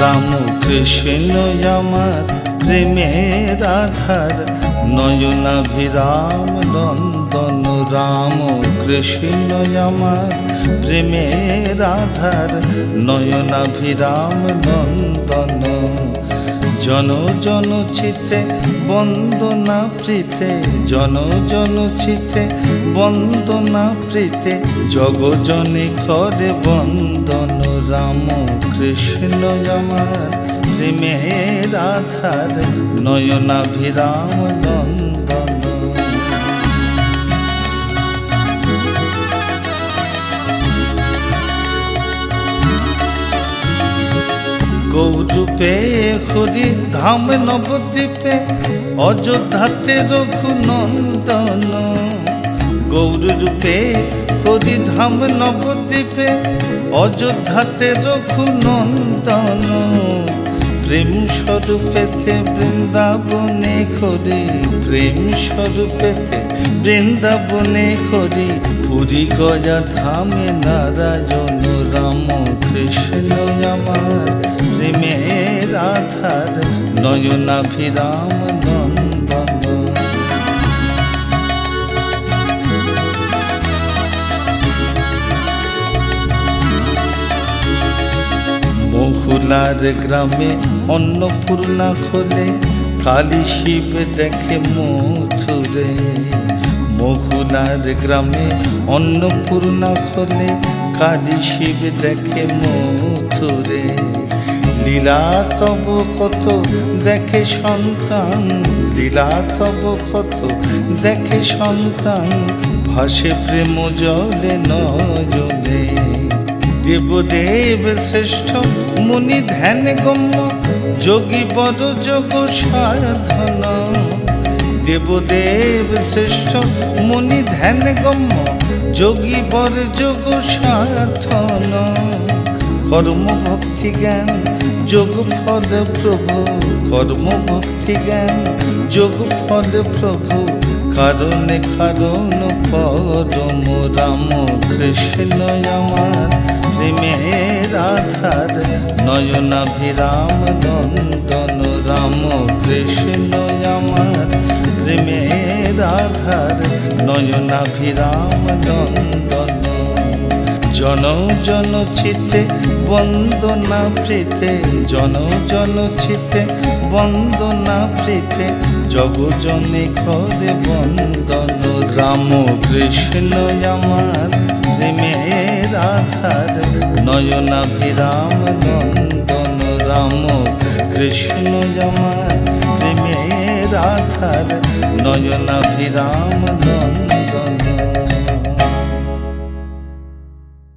রাম কৃষ্ণ আমার প্রেমের আধার নয়নাভিরাম নন্দন রাম কৃষ্ণ আমার প্রেমের আধার নয়নাভিরাম নন্দন জন জন চিতে বন্দনা প্রীতে। জন জন চিতে বন্দনা প্রীতে। জগজনে করে বন্দন, রাম কৃষ্ণ আমার প্রেমে রাধার নয়নাভিরাম গৌরূপে হরি ধাম নবদ্বীপে অযোধ্যাতে রঘুনন্দন। গৌরূপে হরি ধাম নবদ্বীপে অযোধ্যাতে রঘুনন্দন। প্রেম স্বরূপেতে বৃন্দাবনে হরি, প্রেম স্বরূপেতে বৃন্দাবনে হরি। পুরী গয়া ধামে নারায়ণ, রাম কৃষ্ণ আমার নয়নাভিরাম নন্দন। মহুলার গ্রামে অন্নপূর্ণা খোলে, কালী শিব দেখে মথুরে। মহুলার গ্রামে অন্নপূর্ণা খোলে, কালী শিব দেখে মথুরে। লীলা তব কত দেখে সন্তান, লীলা তব কত দেখে সন্তান, ভাসে প্রেম জলে নজলে দেবদেব শ্রেষ্ঠ মুনি ধ্যান গম্য, যোগী বড় যোগ সাধন। দেবদেব শ্রেষ্ঠ মুনি ধ্যান গম্য, যোগী বর যোগ সাধন। কর্ম ভক্তি জ্ঞান যোগ ফল প্রভু কর্ম ভক্তি জ্ঞান, যোগ ফল প্রভু, কারণে কারণ পরম রাম কৃষ্ণ আমার প্রেমের আধার নয়নাভিরাম নন্দন রাম কৃষ্ণ আমার প্রেমের আধার নয়নাভিরাম নন্দন জন জন চিতে বন্দনা প্রীতে। জন জন চিতে বন্দনা প্রীতে। জগজনে করে বন্দন। রাম কৃষ্ণ আমার প্রেমের আধার। নয়নাভিরাম নন্দন। রাম কৃষ্ণ আমার প্রেমের আধার। নয়নাভিরাম নন্দন।